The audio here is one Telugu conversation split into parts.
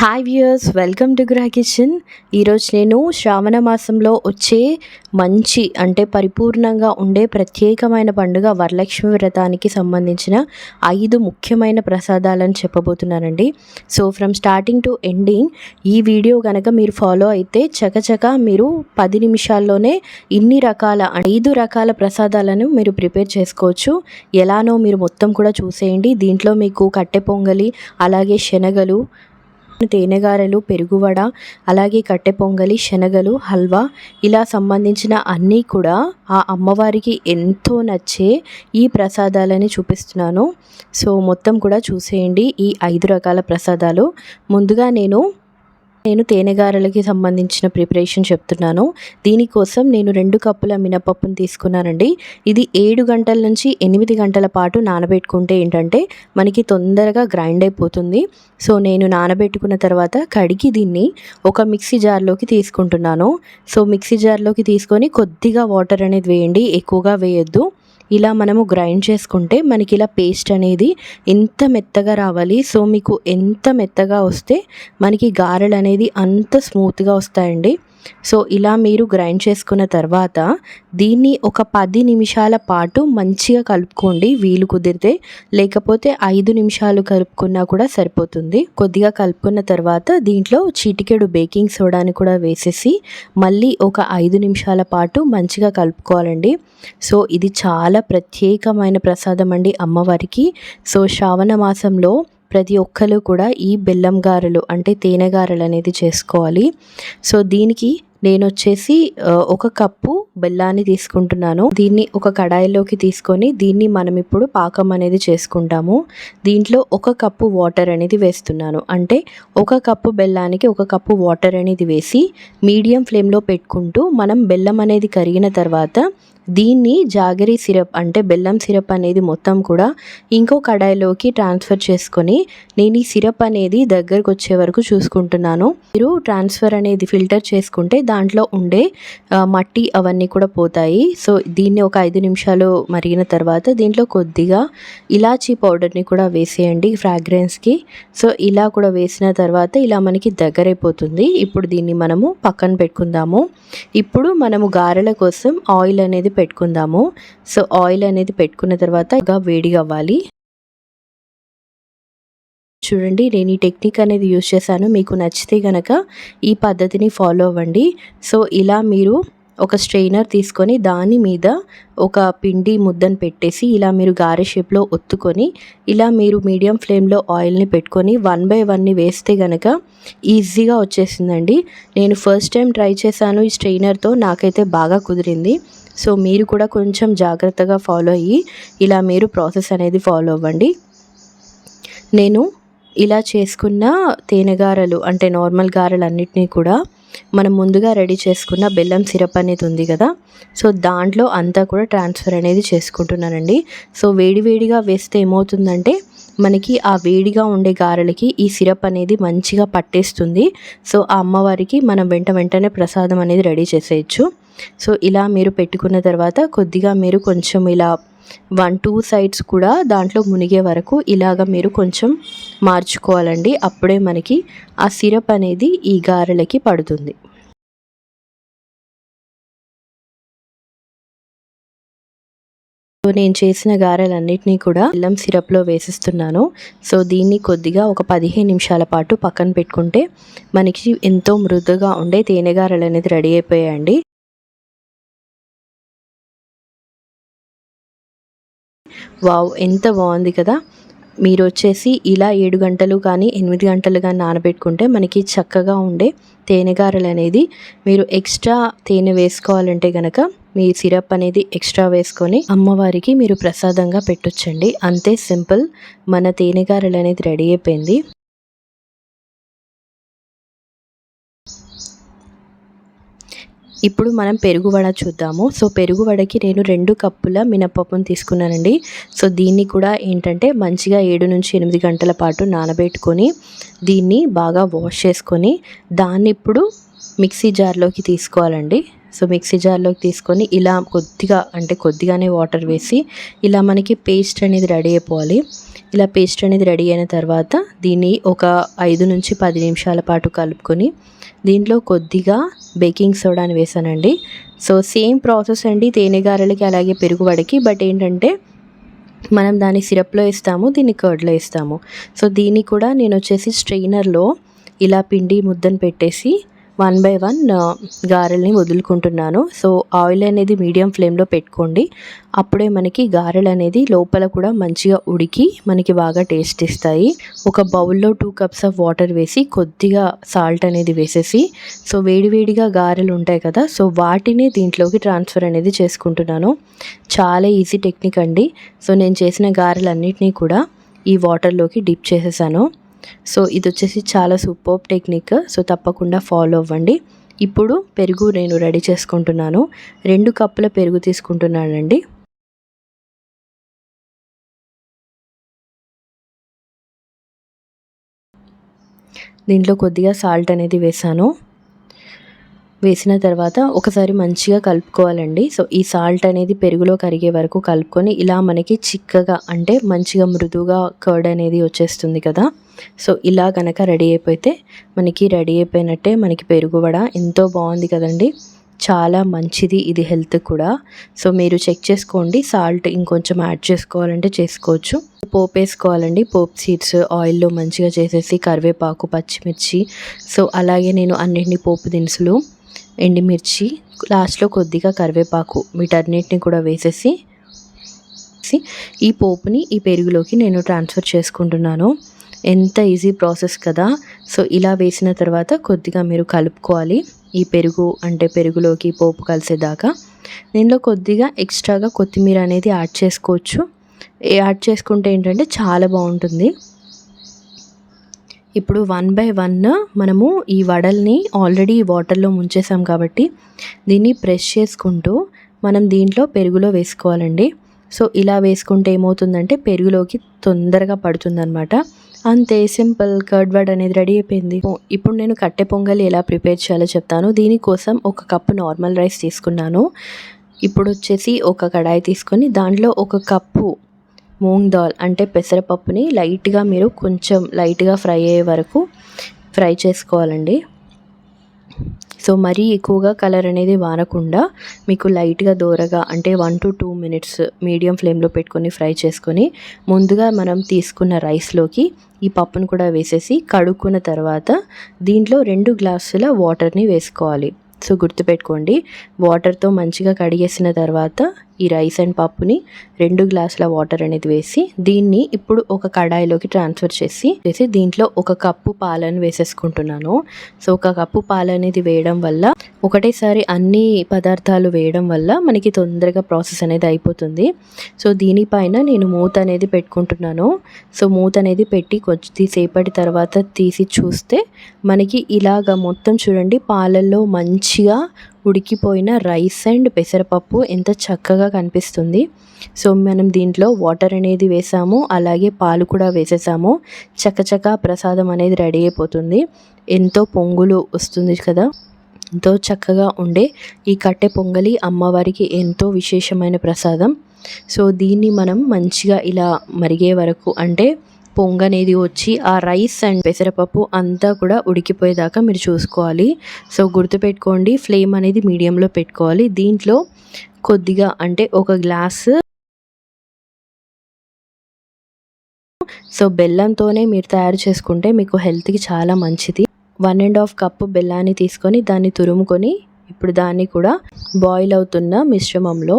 హాయ్ వ్యూయర్స్ వెల్కమ్ టు గ్రా కిచెన్ ఈరోజు నేను శ్రావణ మాసంలో వచ్చే మంచి అంటే పరిపూర్ణంగా ఉండే ప్రత్యేకమైన పండుగ వరలక్ష్మి వ్రతానికి సంబంధించిన ఐదు ముఖ్యమైన ప్రసాదాలను చెప్పబోతున్నానండి. So from starting to ending ఈ వీడియో కనుక మీరు ఫాలో అయితే చకచక మీరు పది నిమిషాల్లోనే ఇన్ని రకాల ఐదు రకాల ప్రసాదాలను మీరు ప్రిపేర్ చేసుకోవచ్చు. ఎలానో మీరు మొత్తం కూడా చూసేయండి. దీంట్లో మీకు కట్టె పొంగలి అలాగే శనగలు తేనెగారెలు పెరుగువడ అలాగే కట్టె పొంగలి శనగలు హల్వా ఇలా సంబంధించిన అన్నీ కూడా ఆ అమ్మవారికి ఎంతో నచ్చే ఈ ప్రసాదాలని చూపిస్తున్నాను. సో మొత్తం కూడా చూసేయండి ఈ ఐదు రకాల ప్రసాదాలు. ముందుగా నేను నేను తేనెగారలకి సంబంధించిన ప్రిపరేషన్ చెప్తున్నాను. దీనికోసం నేను రెండు కప్పుల మినపప్పును తీసుకున్నానండి. ఇది ఏడు గంటల నుంచి ఎనిమిది గంటల పాటు నానబెట్టుకుంటే ఏంటంటే మనకి తొందరగా గ్రైండ్ అయిపోతుంది. సో నేను నానబెట్టుకున్న తర్వాత కడిగి దీన్ని ఒక మిక్సీ జార్లోకి తీసుకుంటున్నాను. సో మిక్సీ జార్లోకి తీసుకొని కొద్దిగా వాటర్ అనేది వేయండి. ఎక్కువగా వేయొద్దు. ఇలా మనము గ్రైండ్ చేసుకుంటే మనకి ఇలా పేస్ట్ అనేది ఎంత మెత్తగా రావాలి. సో మీకు ఎంత మెత్తగా వస్తే మనకి గారెలు అనేది అంత స్మూత్గా వస్తాయండి. సో ఇలా మీరు గ్రైండ్ చేసుకున్న తర్వాత దీన్ని ఒక పది నిమిషాల పాటు మంచిగా కలుపుకోండి. వీలు కుదిరితే లేకపోతే ఐదు నిమిషాలు కలుపుకున్నా కూడా సరిపోతుంది. కొద్దిగా కలుపుకున్న తర్వాత దీంట్లో చిటికెడు బేకింగ్ సోడాని కూడా వేసేసి మళ్ళీ ఒక ఐదు నిమిషాల పాటు మంచిగా కలుపుకోవాలండి. సో ఇది చాలా ప్రత్యేకమైన ప్రసాదం అండి అమ్మవారికి. సో శ్రావణ మాసంలో ప్రతి ఒక్కరు కూడా ఈ బెల్లం గారెలు అంటే తేనె గారెలు అనేది చేసుకోవాలి. సో దీనికి నేను వచ్చేసి ఒక కప్పు బెల్లాన్ని తీసుకుంటున్నాను. దీన్ని ఒక కడాయిలోకి తీసుకొని దీన్ని మనం ఇప్పుడు పాకం అనేది చేసుకుంటాము. దీంట్లో ఒక కప్పు వాటర్ అనేది వేస్తున్నాను. అంటే ఒక కప్పు బెల్లానికి ఒక కప్పు వాటర్ అనేది వేసి మీడియం ఫ్లేమ్లో పెట్టుకుంటూ మనం బెల్లం అనేది కరిగిన తర్వాత దీన్ని జాగరి సిరప్ అంటే బెల్లం సిరప్ అనేది మొత్తం కూడా ఇంకో కడాయిలోకి ట్రాన్స్ఫర్ చేసుకొని నేను ఈ సిరప్ అనేది దగ్గరకు వచ్చే వరకు చూసుకుంటున్నాను. మీరు ట్రాన్స్ఫర్ అనేది ఫిల్టర్ చేసుకుంటే దాంట్లో ఉండే మట్టి అవన్నీ కూడా పోతాయి. సో దీన్ని ఒక ఐదు నిమిషాలు మరిగిన తర్వాత దీంట్లో కొద్దిగా ఇలాచీ పౌడర్ని కూడా వేసేయండి ఫ్రాగ్రెన్స్కి. సో ఇలా కూడా వేసిన తర్వాత ఇలా మనకి దగ్గరైపోతుంది. ఇప్పుడు దీన్ని మనము పక్కన పెట్టుకుందాము. ఇప్పుడు మనము గారెల కోసం ఆయిల్ అనేది పెట్టుకుందాము. సో ఆయిల్ అనేది పెట్టుకున్న తర్వాత ఇంకా వేడిగా అవ్వాలి. చూడండి నేను ఈ టెక్నిక్ అనేది యూజ్ చేశాను. మీకు నచ్చితే కనుక ఈ పద్ధతిని ఫాలో అవ్వండి. సో ఇలా మీరు ఒక స్ట్రెయినర్ తీసుకొని దాని మీద ఒక పిండి ముద్దను పెట్టేసి ఇలా మీరు గారె షేప్లో ఒత్తుకొని ఇలా మీరు మీడియం ఫ్లేమ్లో ఆయిల్ని పెట్టుకొని వన్ బై వన్ని వేస్తే కనుక ఈజీగా వచ్చేసిందండి. నేను ఫస్ట్ టైం ట్రై చేశాను ఈ స్ట్రెయినర్తో నాకైతే బాగా కుదిరింది. సో మీరు కూడా కొంచెం జాగ్రత్తగా ఫాలో అయ్యి ఇలా మీరు ప్రాసెస్ అనేది ఫాలో అవ్వండి. నేను ఇలా చేసుకున్న తేనె గారెలు అంటే నార్మల్ గారెలు అన్నిటినీ కూడా మనం ముందుగా రెడీ చేసుకున్న బెల్లం సిరప్ అనేది ఉంది కదా సో దాంట్లో అంతా కూడా ట్రాన్స్ఫర్ అనేది చేసుకుంటున్నానండి. సో వేడివేడిగా వేస్తే ఏమవుతుందంటే మనకి ఆ వేడిగా ఉండే గారెలకి ఈ సిరప్ అనేది మంచిగా పట్టేస్తుంది. సో ఆ అమ్మవారికి మనం వెంట వెంటనే ప్రసాదం అనేది రెడీ చేసేయచ్చు. సో ఇలా మీరు పెట్టుకున్న తర్వాత కొద్దిగా మీరు కొంచెం ఇలా వన్ టూ సైడ్స్ కూడా దాంట్లో మునిగే వరకు ఇలాగ మీరు కొంచెం మార్చుకోవాలండి. అప్పుడే మనకి ఆ సిరప్ అనేది ఈ గారెలకి పడుతుంది. సో నేను చేసిన గారెలన్నిటినీ కూడా బెల్లం సిరప్లో వేసిస్తున్నాను. సో దీన్ని కొద్దిగా ఒక పదిహేను నిమిషాల పాటు పక్కన పెట్టుకుంటే మనకి ఎంతో మృదుగా ఉండే తేనె గారెలు అనేది రెడీ అయిపోయాయండి. వావ్ ఎంత బాగుంది కదా. మీరు వచ్చేసి ఇలా ఏడు గంటలు కానీ ఎనిమిది గంటలు కానీ నానబెట్టుకుంటే మనకి చక్కగా ఉండే తేనెగారలు అనేది మీరు ఎక్స్ట్రా తేనె వేసుకోవాలంటే కనుక మీ సిరప్ అనేది ఎక్స్ట్రా వేసుకొని అమ్మవారికి మీరు ప్రసాదంగా పెట్టొచ్చండి. అంతే సింపుల్ మన తేనెగారలు అనేది రెడీ అయిపోయింది. ఇప్పుడు మనం పెరుగు వడ చూద్దాము. సో పెరుగు వడకి నేను రెండు కప్పుల మినపప్పును తీసుకున్నానండి. సో దీన్ని కూడా ఏంటంటే మంచిగా ఏడు నుంచి ఎనిమిది గంటల పాటు నానబెట్టుకొని దీన్ని బాగా వాష్ చేసుకొని దాన్ని ఇప్పుడు మిక్సీ జార్లోకి తీసుకోవాలండి. సో మిక్సీ జార్లోకి తీసుకొని ఇలా కొద్దిగా అంటే కొద్దిగానే వాటర్ వేసి ఇలా మనకి పేస్ట్ అనేది రెడీ అయిపోవాలి. ఇలా పేస్ట్ అనేది రెడీ అయిన తర్వాత దీన్ని ఒక ఐదు నుంచి పది నిమిషాల పాటు కలుపుకొని దీంట్లో కొద్దిగా బేకింగ్ సోడాని వేసానండి. సో సేమ్ ప్రాసెస్ అండి తేనెగారలకి అలాగే పెరుగుబడికి బట్ ఏంటంటే మనం దాన్ని సిరప్లో వేస్తాము దీన్ని కర్డ్లో వేస్తాము. సో దీన్ని కూడా నేను వచ్చేసి స్ట్రెయినర్లో ఇలా పిండి ముద్దను పెట్టేసి వన్ బై వన్ గారెల్ని వదులుకుంటున్నాను. సో ఆయిల్ అనేది మీడియం ఫ్లేమ్లో పెట్టుకోండి. అప్పుడే మనకి గారెలు అనేది లోపల కూడా మంచిగా ఉడికి మనకి బాగా టేస్ట్ ఇస్తాయి. ఒక బౌల్లో టూ కప్స్ ఆఫ్ వాటర్ వేసి కొద్దిగా సాల్ట్ అనేది వేసేసి సో వేడివేడిగా గారెలు ఉంటాయి కదా సో వాటిని దీంట్లోకి ట్రాన్స్ఫర్ అనేది చేసుకుంటున్నాను. చాలా ఈజీ టెక్నిక్ అండి. సో నేను చేసిన గారెలన్నిటినీ కూడా ఈ వాటర్లోకి డిప్ చేసేసాను. సో ఇది వచ్చేసి చాలా సూపర్ టెక్నిక్ సో తప్పకుండా ఫాలో అవ్వండి. ఇప్పుడు పెరుగు నేను రెడీ చేసుకుంటున్నాను. రెండు కప్పుల పెరుగు తీసుకుంటున్నానండి. దీంట్లో కొద్దిగా సాల్ట్ అనేది వేసాను. వేసిన తర్వాత ఒకసారి మంచిగా కలుపుకోవాలండి. సో ఈ సాల్ట్ అనేది పెరుగులో కరిగే వరకు కలుపుకొని ఇలా మనకి చిక్కగా అంటే మంచిగా మృదువుగా కర్డ్ అనేది వచ్చేస్తుంది కదా. సో ఇలా కనుక రెడీ అయిపోతే మనకి రెడీ అయిపోయినట్టే మనకి పెరుగు వడ ఎంతో బాగుంది కదండి. చాలా మంచిది ఇది హెల్త్ కూడా. సో మీరు చెక్ చేసుకోండి. సాల్ట్ ఇంకొంచెం యాడ్ చేసుకోవాలంటే చేసుకోవచ్చు. పోపు వేసుకోవాలండి. పోప్ సీడ్స్ ఆయిల్లో మంచిగా చేసేసి కరివేపాకు పచ్చిమిర్చి. సో అలాగే నేను అన్నింటినీ పోపు దినుసులు ఎండిమిర్చి లాస్ట్లో కొద్దిగా కరివేపాకు వీటన్నిటిని కూడా వేసేసి ఈ పోపుని ఈ పెరుగులోకి నేను ట్రాన్స్ఫర్ చేసుకుంటున్నాను. ఎంత ఈజీ ప్రాసెస్ కదా. సో ఇలా వేసిన తర్వాత కొద్దిగా మీరు కలుపుకోవాలి. ఈ పెరుగు అంటే పెరుగులోకి పోపు కలిసేదాకా. దీనిలో కొద్దిగా ఎక్స్ట్రాగా కొత్తిమీర అనేది యాడ్ చేసుకోవచ్చు. యాడ్ చేసుకుంటే ఏంటంటే చాలా బాగుంటుంది. ఇప్పుడు వన్ బై వన్ మనము ఈ వడల్ని ఆల్రెడీ వాటర్లో ముంచేసాం కాబట్టి దీన్ని ప్రెస్ చేసుకుంటూ మనం దీంట్లో పెరుగులో వేసుకోవాలండి. సో ఇలా వేసుకుంటే ఏమవుతుందంటే పెరుగులోకి తొందరగా పడుతుందన్నమాట. అంతే సింపుల్ కర్డ్ వడ్ అనేది రెడీ అయిపోయింది. ఇప్పుడు నేను కట్టె పొంగలి ఎలా ప్రిపేర్ చేయాలో చెప్తాను. దీనికోసం ఒక కప్పు నార్మల్ రైస్ తీసుకున్నాను. ఇప్పుడు వచ్చేసి ఒక కడాయి తీసుకొని దాంట్లో ఒక కప్పు మూంగ్ దాల్ అంటే పెసరపప్పుని లైట్గా మీరు కొంచెం లైట్గా ఫ్రై అయ్యే వరకు ఫ్రై చేసుకోవాలండి. సో మరీ ఎక్కువగా కలర్ అనేది వారకుండా మీకు లైట్గా దూరగా అంటే one to two minutes medium ఫ్లేమ్లో పెట్టుకొని ఫ్రై చేసుకొని ముందుగా మనం తీసుకున్న రైస్లోకి ఈ పప్పును కూడా వేసేసి కడుక్కున్న తర్వాత దీంట్లో రెండు గ్లాసుల వాటర్ని వేసుకోవాలి. సో గుర్తుపెట్టుకోండి వాటర్తో మంచిగా కడిగేసిన తర్వాత ఈ రైస్ అండ్ పప్పుని రెండు గ్లాసుల వాటర్ అనేది వేసి దీన్ని ఇప్పుడు ఒక కడాయిలోకి ట్రాన్స్ఫర్ చేసి చేసి దీంట్లో ఒక కప్పు పాలను వేసేసుకుంటున్నాను. సో ఒక కప్పు పాలు అనేది వేయడం వల్ల ఒకటేసారి అన్ని పదార్థాలు వేయడం వల్ల మనకి తొందరగా ప్రాసెస్ అనేది అయిపోతుంది. సో దీనిపైన నేను మూత అనేది పెట్టుకుంటున్నాను. సో మూత అనేది పెట్టి కొద్దిసేపటి తర్వాత తీసి చూస్తే మనకి ఇలాగ మొత్తం చూడండి పాలల్లో మంచిగా ఉడికిపోయిన రైస్ అండ్ పెసరపప్పు ఎంత చక్కగా కనిపిస్తుంది. సో మనం దీంట్లో వాటర్ అనేది వేసాము అలాగే పాలు కూడా వేసేసాము. చక్కచక్క ప్రసాదం అనేది రెడీ అయిపోతుంది. ఎంతో పొంగులు వస్తుంది కదా. ఎంతో చక్కగా ఉండే ఈ కట్టె పొంగలి అమ్మవారికి ఎంతో విశేషమైన ప్రసాదం. సో దీన్ని మనం మంచిగా ఇలా మరిగే వరకు అంటే పొంగ అనేది వచ్చి ఆ రైస్ అండ్ పెసరపప్పు అంతా కూడా ఉడికిపోయేదాకా మీరు చూసుకోవాలి. సో గుర్తుపెట్టుకోండి ఫ్లేమ్ అనేది మీడియంలో పెట్టుకోవాలి. దీంట్లో కొద్దిగా అంటే ఒక గ్లాస్ సో బెల్లంతోనే మీరు తయారు చేసుకుంటే మీకు హెల్త్కి చాలా మంచిది. వన్ అండ్ హాఫ్ కప్పు బెల్లాన్ని తీసుకొని దాన్ని తురుముకొని ఇప్పుడు దాన్ని కూడా బాయిల్ అవుతున్న మిశ్రమంలో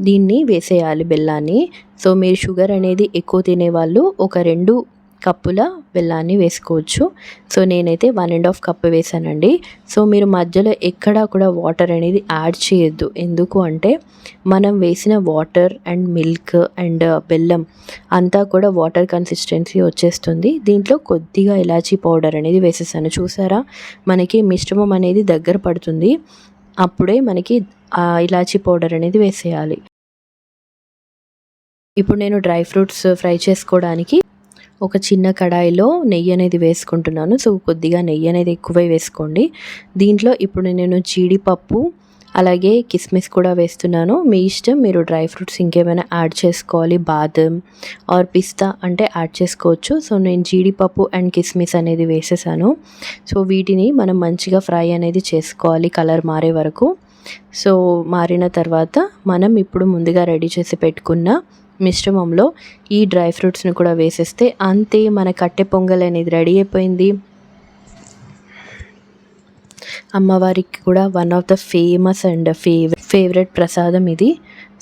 దీన్ని వేసేయాలి బెల్లాన్ని. సో మీరు షుగర్ అనేది ఎక్కువ తినేవాళ్ళు ఒక రెండు కప్పుల బెల్లాన్ని వేసుకోవచ్చు. సో నేనైతే వన్ అండ్ హాఫ్ కప్ వేసానండి. సో మీరు మధ్యలో ఎక్కడా కూడా వాటర్ అనేది యాడ్ చేయొద్దు. ఎందుకు అంటే మనం వేసిన వాటర్ అండ్ మిల్క్ అండ్ బెల్లం అంతా కూడా వాటర్ కన్సిస్టెన్సీ వచ్చేస్తుంది. దీంట్లో కొద్దిగా ఇలాచీ పౌడర్ అనేది వేసేసాను. చూసారా? మనకి మిశ్రమం అనేది దగ్గర పడుతుంది. అప్పుడే మనకి ఇలాచీ పౌడర్ అనేది వేసేయాలి. ఇప్పుడు నేను డ్రై ఫ్రూట్స్ ఫ్రై చేసుకోవడానికి ఒక చిన్న కడాయిలో నెయ్యి అనేది వేసుకుంటున్నాను. సో కొద్దిగా నెయ్యి అనేది ఎక్కువే వేసుకోండి. దీంట్లో ఇప్పుడు నేను జీడిపప్పు అలాగే కిస్మిస్ కూడా వేస్తున్నాను. మీ ఇష్టం మీరు డ్రై ఫ్రూట్స్ ఇంకేమైనా యాడ్ చేసుకోవాలి బాదం ఆర్ పిస్తా అంటే యాడ్ చేసుకోవచ్చు. సో నేను జీడిపప్పు అండ్ కిస్మిస్ అనేది వేసేసాను. సో వీటిని మనం మంచిగా ఫ్రై అనేది చేసుకోవాలి కలర్ మారే వరకు. సో మారిన తర్వాత మనం ఇప్పుడు ముందుగా రెడీ చేసి పెట్టుకున్న మిశ్రమంలో ఈ డ్రై ఫ్రూట్స్ని కూడా వేసేస్తే అంతే మన కట్టె పొంగల్ అనేది రెడీ అయిపోయింది. అమ్మవారికి కూడా one of the famous and favourite favourite ప్రసాదం ఇది.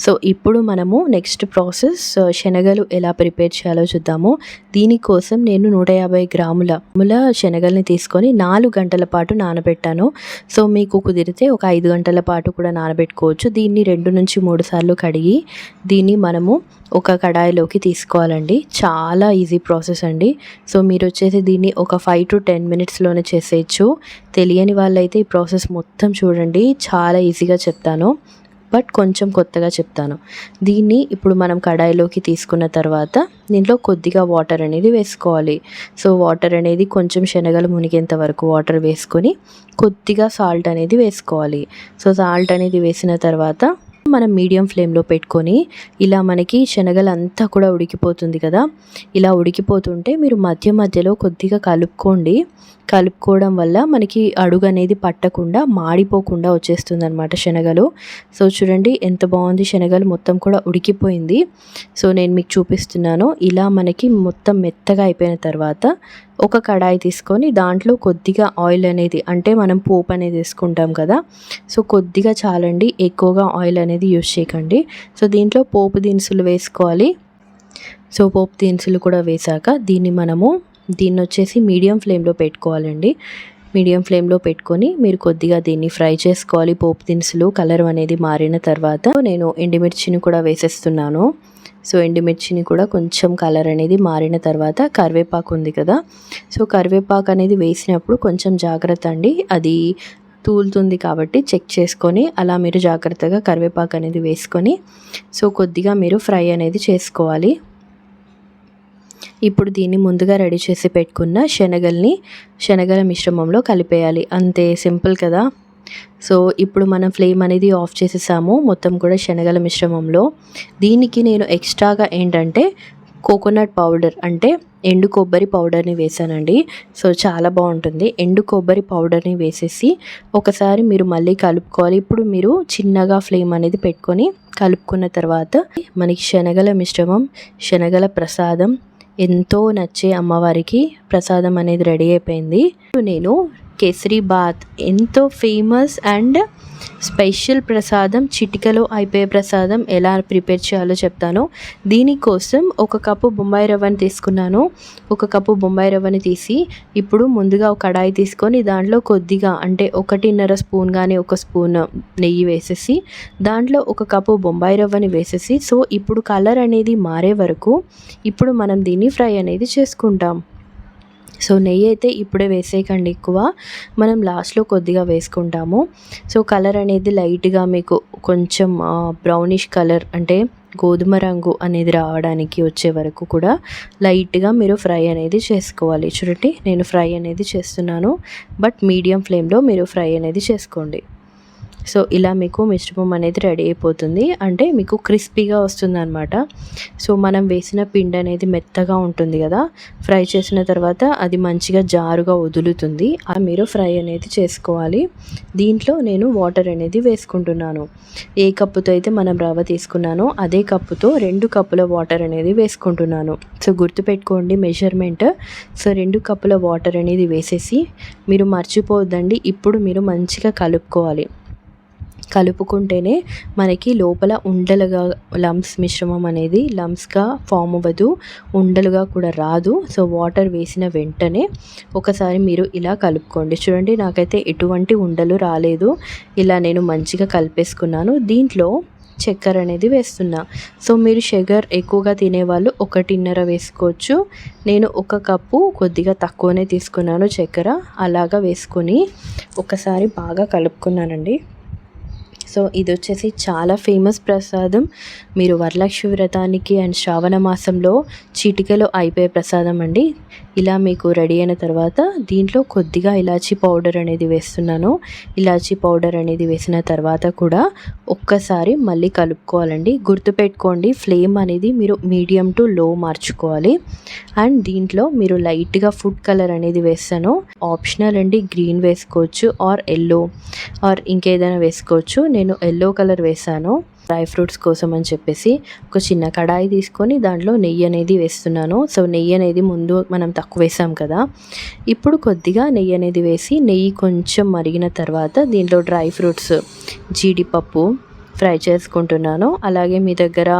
సో ఇప్పుడు మనము నెక్స్ట్ ప్రాసెస్ uh, శనగలు ఎలా ప్రిపేర్ చేయాలో చూద్దాము. దీనికోసం నేను నూట యాభై గ్రాముల ముల శనగల్ని తీసుకొని నాలుగు గంటల పాటు నానబెట్టాను. సో మీకు కుదిరితే ఒక ఐదు గంటల పాటు కూడా నానబెట్టుకోవచ్చు. దీన్ని రెండు నుంచి మూడు సార్లు కడిగి దీన్ని మనము ఒక కడాయిలోకి తీసుకోవాలండి. చాలా ఈజీ ప్రాసెస్ అండి. సో మీరు వచ్చేసి దీన్ని ఒక ఫైవ్ టు టెన్ మినిట్స్లోనే చేసేయచ్చు. తెలియని వాళ్ళైతే ఈ ప్రాసెస్ మొత్తం చూడండి. చాలా ఈజీగా చెప్తాను. బట్ కొంచెం కొత్తగా చెప్తాను. దీన్ని ఇప్పుడు మనం కడాయిలోకి తీసుకున్న తర్వాత దీంట్లో కొద్దిగా వాటర్ అనేది వేసుకోవాలి. సో వాటర్ అనేది కొంచెం శనగలు మునిగేంత వరకు వాటర్ వేసుకొని కొద్దిగా సాల్ట్ అనేది వేసుకోవాలి. సో సాల్ట్ అనేది వేసిన తర్వాత మనం మీడియం ఫ్లేమ్లో పెట్టుకొని ఇలా మనకి శనగలు అంతా కూడా ఉడికిపోతుంది కదా. ఇలా ఉడికిపోతుంటే మీరు మధ్య మధ్యలో కొద్దిగా కలుపుకోండి. కలుపుకోవడం వల్ల మనకి అడుగు అనేది పట్టకుండా మాడిపోకుండా వచ్చేస్తుంది అనమాట శనగలు. సో చూడండి ఎంత బాగుంది శనగలు మొత్తం కూడా ఉడికిపోయింది. సో నేను మీకు చూపిస్తున్నాను. ఇలా మనకి మొత్తం మెత్తగా అయిపోయిన తర్వాత ఒక కడాయి తీసుకొని దాంట్లో కొద్దిగా ఆయిల్ అనేది అంటే మనం పోపు అనేది వేసుకుంటాం కదా. సో కొద్దిగా చాలండి ఎక్కువగా ఆయిల్ అనేది యూజ్ చేయకండి. సో దీంట్లో పోపు దినుసులు వేసుకోవాలి. సో పోపు దినుసులు కూడా వేసాక దీన్ని మనము దీన్ని వచ్చేసి మీడియం ఫ్లేమ్లో పెట్టుకోవాలండి. మీడియం ఫ్లేమ్లో పెట్టుకొని మీరు కొద్దిగా దీన్ని ఫ్రై చేసుకోవాలి. పోపు దినుసులు కలర్ అనేది మారిన తర్వాత నేను ఎండుమిర్చిని కూడా వేసేస్తున్నాను. సో ఎండుమిర్చిని కూడా కొంచెం కలర్ అనేది మారిన తర్వాత కరివేపాకు ఉంది కదా. సో కరివేపాకు అనేది వేసినప్పుడు కొంచెం జాగ్రత్త అండి. అది తూలుతుంది కాబట్టి చెక్ చేసుకొని అలా మీరు జాగ్రత్తగా కరివేపాకు అనేది వేసుకొని సో కొద్దిగా మీరు ఫ్రై అనేది చేసుకోవాలి. ఇప్పుడు దీన్ని ముందుగా రెడీ చేసి పెట్టుకున్న శనగల్ని శనగల మిశ్రమంలో కలిపేయాలి. అంతే సింపుల్ కదా. సో ఇప్పుడు మనం ఫ్లేమ్ అనేది ఆఫ్ చేసేసాము. మొత్తం కూడా శనగల మిశ్రమంలో. దీనికి నేను ఎక్స్ట్రాగా ఏంటంటే కోకోనట్ పౌడర్ అంటే ఎండు కొబ్బరి పౌడర్ని వేసానండి. సో చాలా బాగుంటుంది. ఎండు కొబ్బరి పౌడర్ని వేసేసి ఒకసారి మీరు మళ్ళీ కలుపుకోవాలి. ఇప్పుడు మీరు చిన్నగా ఫ్లేమ్ అనేది పెట్టుకొని కలుపుకున్న తర్వాత మనకి శనగల మిశ్రమం శనగల ప్రసాదం ఎంతో నచ్చే అమ్మవారికి ప్రసాదం అనేది రెడీ అయిపోయింది. నేను కేసరి బాత్. ఎంతో ఫేమస్ అండ్ స్పెషల్ ప్రసాదం చిటికలో అయిపోయే ప్రసాదం ఎలా ప్రిపేర్ చేయాలో చెప్తాను. దీనికోసం ఒక కప్పు బొంబాయి రవ్వని తీసుకున్నాను. ఒక కప్పు బొంబాయి రవ్వని తీసి ఇప్పుడు ముందుగా ఒక కడాయి తీసుకొని దాంట్లో కొద్దిగా అంటే ఒకటిన్నర స్పూన్ కానీ ఒక స్పూన్ నెయ్యి వేసేసి దాంట్లో ఒక కప్పు బొంబాయి రవ్వని వేసేసి సో ఇప్పుడు కలర్ అనేది మారే వరకు ఇప్పుడు మనం దీన్ని ఫ్రై అనేది చేసుకుంటాం. సో నెయ్యి అయితే ఇప్పుడే వేసేయకండి ఎక్కువ. మనం లాస్ట్లో కొద్దిగా వేసుకుంటాము. సో కలర్ అనేది లైట్గా మీకు కొంచెం బ్రౌనిష్ కలర్ అంటే గోధుమ రంగు అనేది రావడానికి వచ్చే వరకు కూడా లైట్గా మీరు ఫ్రై అనేది చేసుకోవాలి. చూడండి నేను ఫ్రై అనేది చేస్తున్నాను. బట్ మీడియం ఫ్లేమ్లో మీరు ఫ్రై అనేది చేసుకోండి. సో ఇలా మీకు మిశ్రమం అనేది రెడీ అయిపోతుంది. అంటే మీకు క్రిస్పీగా వస్తుంది అనమాట సో మనం వేసిన పిండి అనేది మెత్తగా ఉంటుంది కదా. ఫ్రై చేసిన తర్వాత అది మంచిగా జారుగా వదులుతుంది. ఆ మీరు ఫ్రై అనేది చేసుకోవాలి. దీంట్లో నేను వాటర్ అనేది వేసుకుంటున్నాను. ఏ కప్పుతో అయితే మనం రవ్వ తీసుకున్నానో అదే కప్పుతో రెండు కప్పుల వాటర్ అనేది వేసుకుంటున్నాను. సో గుర్తుపెట్టుకోండి మెజర్మెంట్. సో రెండు కప్పుల వాటర్ అనేది వేసేసి మీరు మర్చిపోవద్దండి. ఇప్పుడు మీరు మంచిగా కలుపుకోవాలి. కలుపుకుంటేనే మనకి లోపల ఉండలుగా లమ్స్ మిశ్రమం అనేది లమ్స్గా ఫామ్ అవ్వదు ఉండలుగా కూడా రాదు. సో వాటర్ వేసిన వెంటనే ఒకసారి మీరు ఇలా కలుపుకోండి. చూడండి నాకైతే ఎటువంటి ఉండలు రాలేదు. ఇలా నేను మంచిగా కలిపేసుకున్నాను. దీంట్లో చక్కెర అనేది వేస్తున్నా. సో మీరు షుగర్ ఎక్కువగా తినేవాళ్ళు ఒకటిన్నర వేసుకోవచ్చు. నేను ఒక కప్పు కొద్దిగా తక్కువనే తీసుకున్నాను చక్కెర. అలాగా వేసుకొని ఒకసారి బాగా కలుపుకున్నానండి. సో ఇది వచ్చేసి చాలా ఫేమస్ ప్రసాదం. మీరు వరలక్ష్మి వ్రతానికి అండ్ శ్రావణ మాసంలో చిటికలో అయిపోయే ప్రసాదం అండి. ఇలా మీకు రెడీ అయిన తర్వాత దీంట్లో కొద్దిగా ఇలాచీ పౌడర్ అనేది వేస్తున్నాను. ఇలాచీ పౌడర్ అనేది వేసిన తర్వాత కూడా ఒక్కసారి మళ్ళీ కలుపుకోవాలండి. గుర్తుపెట్టుకోండి ఫ్లేమ్ అనేది మీరు మీడియం టు లో మార్చుకోవాలి. అండ్ దీంట్లో మీరు లైట్గా ఫుడ్ కలర్ అనేది వేస్తాను. ఆప్షనల్ అండి గ్రీన్ వేసుకోవచ్చు ఆర్ ఎల్లో ఆర్ ఇంకేదైనా వేసుకోవచ్చు. నేను నేను ఎల్లో కలర్ వేసాను డ్రై ఫ్రూట్స్ కోసం అని చెప్పేసి ఒక చిన్న కడాయి తీసుకొని దాంట్లో నెయ్యి అనేది వేస్తున్నాను. సో నెయ్యి అనేది ముందు మనం తక్కువ వేసాం కదా. ఇప్పుడు కొద్దిగా నెయ్యి అనేది వేసి నెయ్యి కొంచెం మరిగిన తర్వాత దీంట్లో డ్రై ఫ్రూట్స్ జీడిపప్పు ఫ్రై చేసుకుంటున్నాను. అలాగే మీ దగ్గర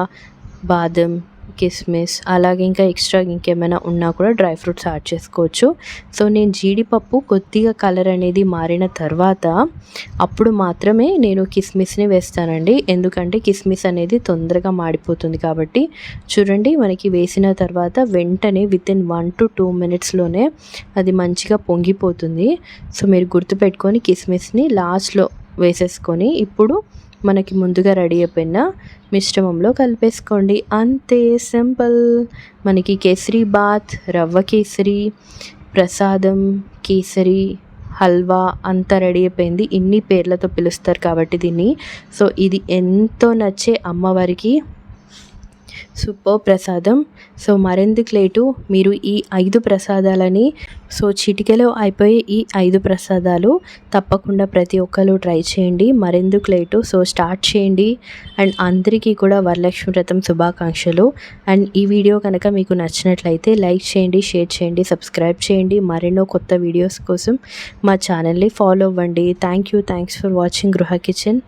బాదం కిస్మిస్ అలాగే ఇంకా ఎక్స్ట్రా ఇంకేమైనా ఉన్నా కూడా డ్రై ఫ్రూట్స్ యాడ్ చేసుకోవచ్చు. సో నేను జీడిపప్పు కొద్దిగా కలర్ అనేది మారిన తర్వాత అప్పుడు మాత్రమే నేను కిస్మిస్ని వేస్తానండి. ఎందుకంటే కిస్మిస్ అనేది తొందరగా మాడిపోతుంది కాబట్టి చూడండి మనకి వేసిన తర్వాత వెంటనే within one to two మినిట్స్లోనే అది మంచిగా పొంగిపోతుంది. సో మీరు గుర్తుపెట్టుకొని కిస్మిస్ని లాస్ట్లో వేసేసుకొని ఇప్పుడు మనకి ముందుగా రెడీ అయిపోయిన మిశ్రమంలో కలిపేసుకోండి. అంతే సింపుల్. మనకి కేసరి బాత్ రవ్వ కేసరి ప్రసాదం కేసరి హల్వా అంతా రెడీ అయిపోయింది. ఇన్ని పేర్లతో పిలుస్తారు కాబట్టి దీన్ని. సో ఇది ఎంతో నచ్చే అమ్మవారికి సూపర్ ప్రసాదం. సో మరెందుకు లేటు? మీరు ఈ ఐదు ప్రసాదాలని సో చిటికెలో అయిపోయే ఈ ఐదు ప్రసాదాలు తప్పకుండా ప్రతి ఒక్కరు ట్రై చేయండి. మరెందుకు లేటు? సో స్టార్ట్ చేయండి. అండ్ అందరికీ కూడా వరలక్ష్మి వ్రతం శుభాకాంక్షలు. అండ్ ఈ వీడియో కనుక మీకు నచ్చినట్లయితే లైక్ చేయండి షేర్ చేయండి సబ్స్క్రైబ్ చేయండి. మరెన్నో కొత్త వీడియోస్ కోసం మా ఛానల్ని ఫాలో అవ్వండి. Thank you. Thanks for watching Gruha kitchen.